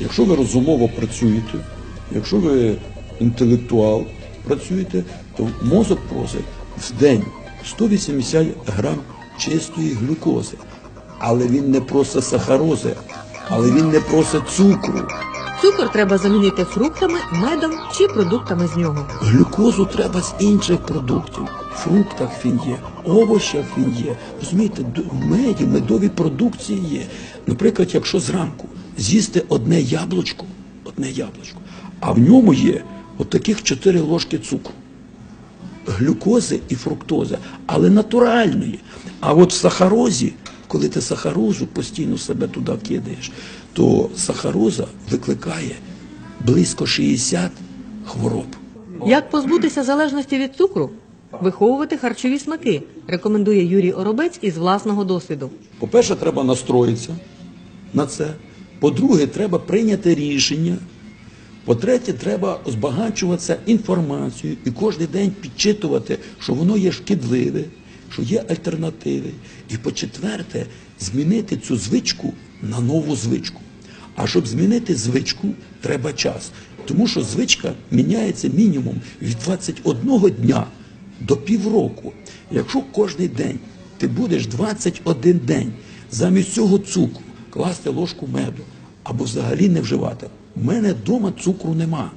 Якщо ви розумово працюєте, якщо ви інтелектуал працюєте, то мозок просить в день 180 грам чистої глюкози. Але він не просить сахарози, але він не просить цукру. Цукор треба замінити фруктами, медом чи продуктами з нього. Глюкозу треба з інших продуктів. В фруктах він є, овочах він є. Розумієте, в меді, медовій продукції є. Наприклад, якщо зранку з'їсти одне яблучко, одне яблучко, а в ньому є от таких 4 ложки цукру. Глюкози і фруктози, але натуральної. А от в сахарозі, коли ти сахарозу постійно себе туди кидаєш, то сахароза викликає близько 60 хвороб. Як позбутися залежності від цукру? Виховувати харчові смаки, рекомендує Юрій Оробець із власного досвіду. По-перше, треба настроїтися на це. По-друге, треба прийняти рішення. По-третє, треба збагачуватися інформацією і кожен день підчитувати, що воно є шкідливе, що є альтернативи. І по-четверте, змінити цю звичку на нову звичку. А щоб змінити звичку, треба час. Тому що звичка міняється мінімум від 21 дня до півроку. Якщо кожен день ти будеш 21 день замість цього цукру класти ложку меду або взагалі не вживати. У мене вдома цукру нема.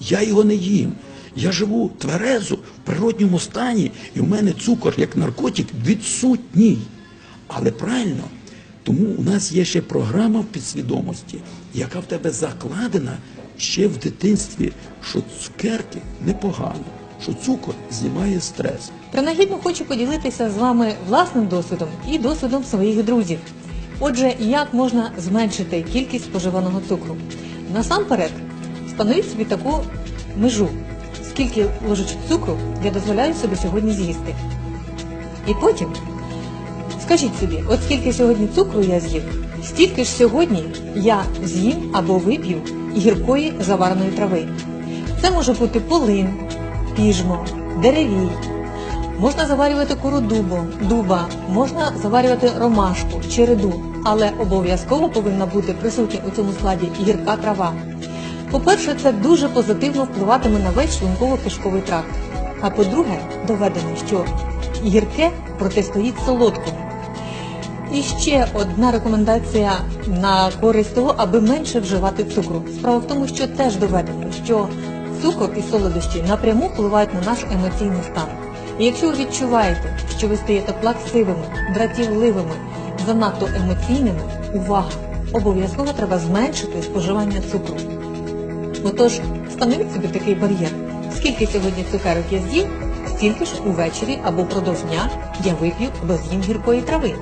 Я його не їм. Я живу тверезо в природньому стані, і в мене цукор як наркотик відсутній. Але правильно, тому у нас є ще програма в підсвідомості, яка в тебе закладена ще в дитинстві, що цукерки непогано, що цукор знімає стрес. Принагідно хочу поділитися з вами власним досвідом і досвідом своїх друзів. Отже, як можна зменшити кількість споживаного цукру? Насамперед, встановіть собі таку межу, скільки ложечок цукру я дозволяю собі сьогодні з'їсти. І потім скажіть собі, от скільки сьогодні цукру я з'їв, стільки ж сьогодні я з'їм або вип'ю гіркої завареної трави. Це може бути полин, піжмо, деревій, Можна заварювати кору дубу, дуба, можна заварювати ромашку, череду, але обов'язково повинна бути присутня у цьому складі гірка трава. По-перше, це дуже позитивно впливатиме на весь шлунково-кишковий тракт. А по-друге, доведено, що гірке протистоїть солодкому. І ще одна рекомендація на користь того, аби менше вживати цукру. Справа в тому, що теж доведено, що цукор і солодощі напряму впливають на наш емоційний стан. Якщо ви відчуваєте, що ви стаєте плаксивими, дратівливими, занадто емоційними, увага! Обов'язково треба зменшити споживання цукру. Отож, встановіть собі такий бар'єр. Скільки сьогодні цукерок я з'їв, стільки ж увечері або впродовж дня я вип'ю або з'їм гіркої трави.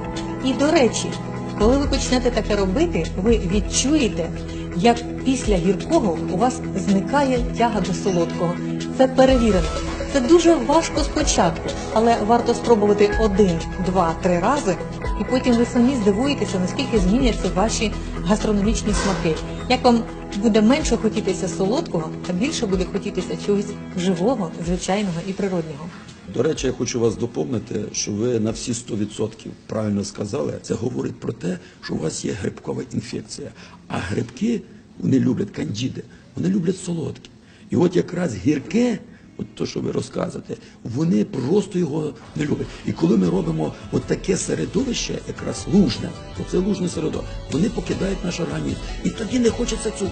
І до речі, коли ви почнете таке робити, ви відчуєте, як після гіркого у вас зникає тяга до солодкого. Це перевірено. Це дуже важко спочатку, але варто спробувати один, два, три рази, і потім ви самі здивуєтеся, наскільки зміняться ваші гастрономічні смаки. Як вам буде менше хотітися солодкого, а більше буде хотітися чогось живого, звичайного і природнього. До речі, я хочу вас доповнити, що ви на всі 100% правильно сказали. Це говорить про те, що у вас є грибкова інфекція. А грибки вони люблять кандіди, вони люблять солодкі. І от якраз гірке, от то, що ви розказуєте, вони просто його не люблять. І коли ми робимо от таке середовище, якраз лужне, оце лужне середовище, вони покидають наш організм. І тоді не хочеться цукру.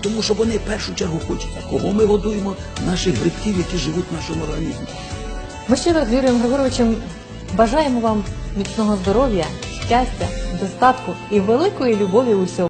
Тому що вони в першу чергу хочеться. Кого ми годуємо? Наших грибків, які живуть в нашому організмі. Ми щиро з Юрієм Григоровичем бажаємо вам міцного здоров'я, щастя, достатку і великої любові усього.